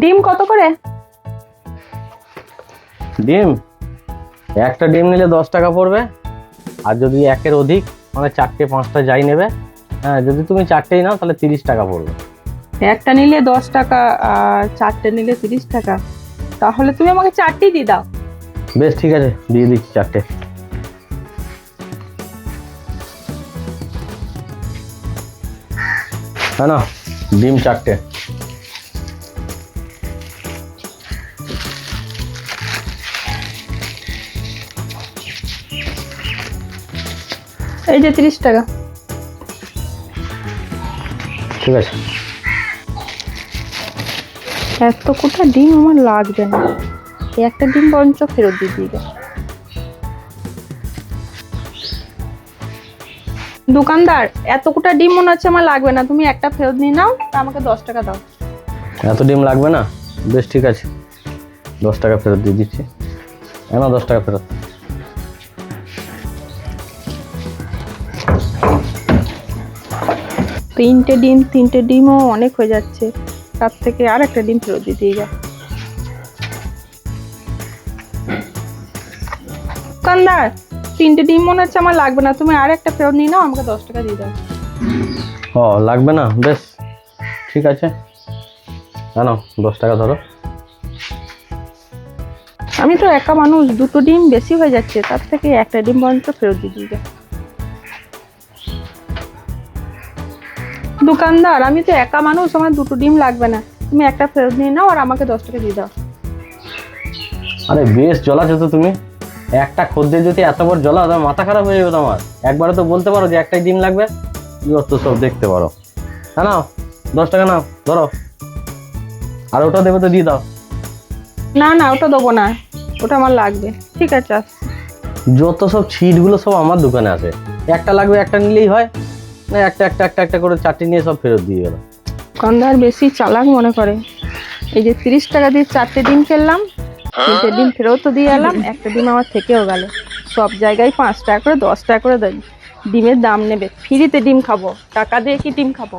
ডিম কত করে? ডিম? একটা ডিম নিলে দশ টাকা পড়বে। আর যদি একের অধিক মানে চারটে পাঁচটা যাই নেবে হ্যাঁ যদি তুমি চারটেই নাও তাহলে তিরিশ টাকা পড়বে। একটা নিলে দশ টাকা আর চারটে নিলে তিরিশ টাকা। তাহলে তুমি আমাকে চারটেই দিয়ে দাও। বেশ ঠিক আছে দিয়ে দিচ্ছি চারটে। হ্যাঁ না ডিম চারটে। এই যে তিরিশ টাকা। ঠিক আছে। এত কোটা ডিম আমার লাগবে না। এই একটা ডিম বরঞ্চ ফেরত দিয়ে দিবে। দোকানদার এত কোটা ডিম মনে হচ্ছে আমার লাগবে না। তুমি একটা ফেরত নিয়ে নাও আর আমাকে দশ টাকা দাও। এত ডিম লাগবে না? বেশ ঠিক আছে। দশ টাকা ফেরত দিয়ে দিচ্ছি। কেন দশ টাকা ফেরত। তিনটে ডিম তিনটে ডিমও অনেক হয়ে যাচ্ছে। তার থেকে আর একটা ডিম ফেরত দিয়ে যা দোকানদার তিনটে ডিম মনে হচ্ছে আমার লাগবে না। তুমি আর একটা ফেরত নিয়ে নাও আমাকে দশ টাকা দিয়ে দাও। ও লাগবে না? বেশ ঠিক আছে। কেন দশ টাকা ধরো। আমি তো একা মানুষ দুটো ডিম বেশি হয়ে যাচ্ছে। তার থেকে একটা ডিম বরঞ্চ ফেরত দিয়ে দিয়ে দোকানদার আমি তো একা মানুষ আমার দুটো ডিম লাগবে না। তুমি একটা ফেরত নিয়ে নাও আর আমাকে দশ টাকা দিয়ে দাও। আরে বেশ জ্বলাছো তো তুমি। একটা খদ্দের যদি এত বড় জ্বলা তোমার মাথা খারাপ হয়ে যাবে তোমার। একবারে তো বলতে পারো যে একটাই ডিম লাগবে। যত সব দেখতে পারো। হ্যাঁ নাও দশ টাকা নাও ধরো। আর ওটা দেবে তো দিয়ে দাও। না না ওটা দেবো না। ওটা আমার লাগবে। ঠিক আছে। যত সব ছিটগুলো সব আমার দোকানে আছে। একটা লাগবে একটা নিলেই হয়। না, একটা একটা একটা একটা করে চারটি নিয়ে সব ফেরত দিয়ে গেল দোকানদার বেশি চালাক মনে করে। এই যে তিরিশ টাকা দিয়ে চারটে ডিম খেললাম, তিনটে ডিম ফেরতও দিয়ে এলাম, একটা ডিম আমার থেকেও গেল। সব জায়গায় পাঁচ টাকা করে, দশ টাকা করে দেয় ডিমের দাম নেবে। ফ্রিতে ডিম খাব, টাকা দিয়ে কি ডিম খাব?